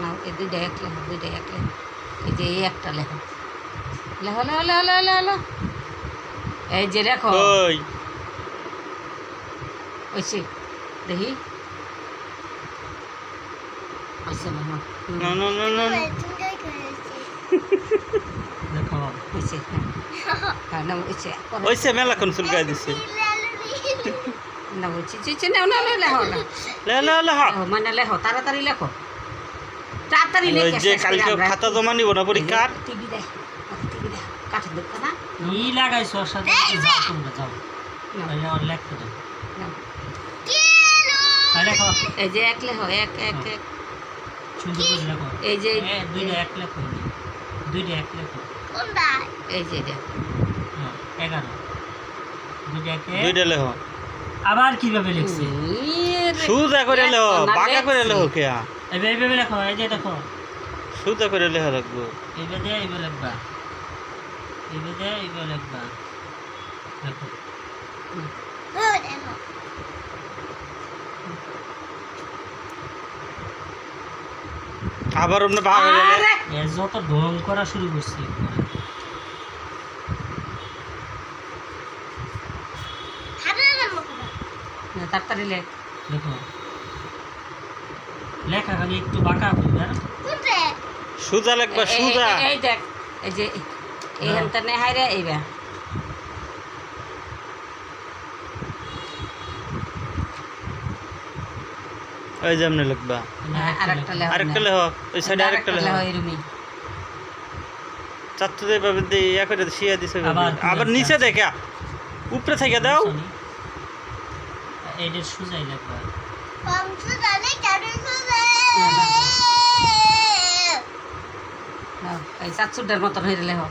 নাও এই দুইটা এক লেখো দুইটা এক লেখো এই যে এই একটা লেখো। লেখো লেখো লেখো লেখো লেখো। এই যে লেখো। কই ওইছে দেখি। ওইছে না না। না না না না না। দেখো ওইছে হ্যাঁ। না ওইছে পরে ওইসে মেলাক্ষণ চুলকাই দিছে? না না লেখো না। লেখো মানে লেখো তাড়াতাড়ি লেখো। তাড়াতাড়ি যে কালকে খাতা জমা নিব না পরীক্ষার? না ই লাগাইছো সাথে তোমরা যাও। তাহলে লেখতে দাও। লেখো। এই যে এক লেখো এক এক এক। সুন্দর করে লেখো। এই যে দুইটা এক লেখো। দুইটা এক লেখো। এই যে হ্যাঁ, এগারো। দুইটা একে দুইটা আবার কীভাবে লিখছি? সুজা করে লেহ বাঁকা করে লেহ কে এইভাবে লেখো এই যে দেখো। সুজা করে লেহ রাখব। এইভাবে দিয়ে এইভাবে লিখবা। এইভাবে দিয়ে এইভাবে লিখবা। দেখো আবার যত ঢং করা শুরু করছি। তাড়াতাড়ি লেখ। দেখো। লেখা খালি একটু বাঁকা সুজা। লাগবা সুজা। এই- দেখ এই যে এই। হানটা নেহাই রে এইবা ওই যেমনি লাগবা আর একটা লেখ। আরেকটা লেহ ওই সাইডে আরেকটা চারটে দিয়ে দিয়ে ইয়া করে শিয়া দিছে আবার আবার নিচে? দেখে উপরে থেকে দাও। এইটা সুজাই লাগবে এই চারচুটার মতন হয়ে উপরে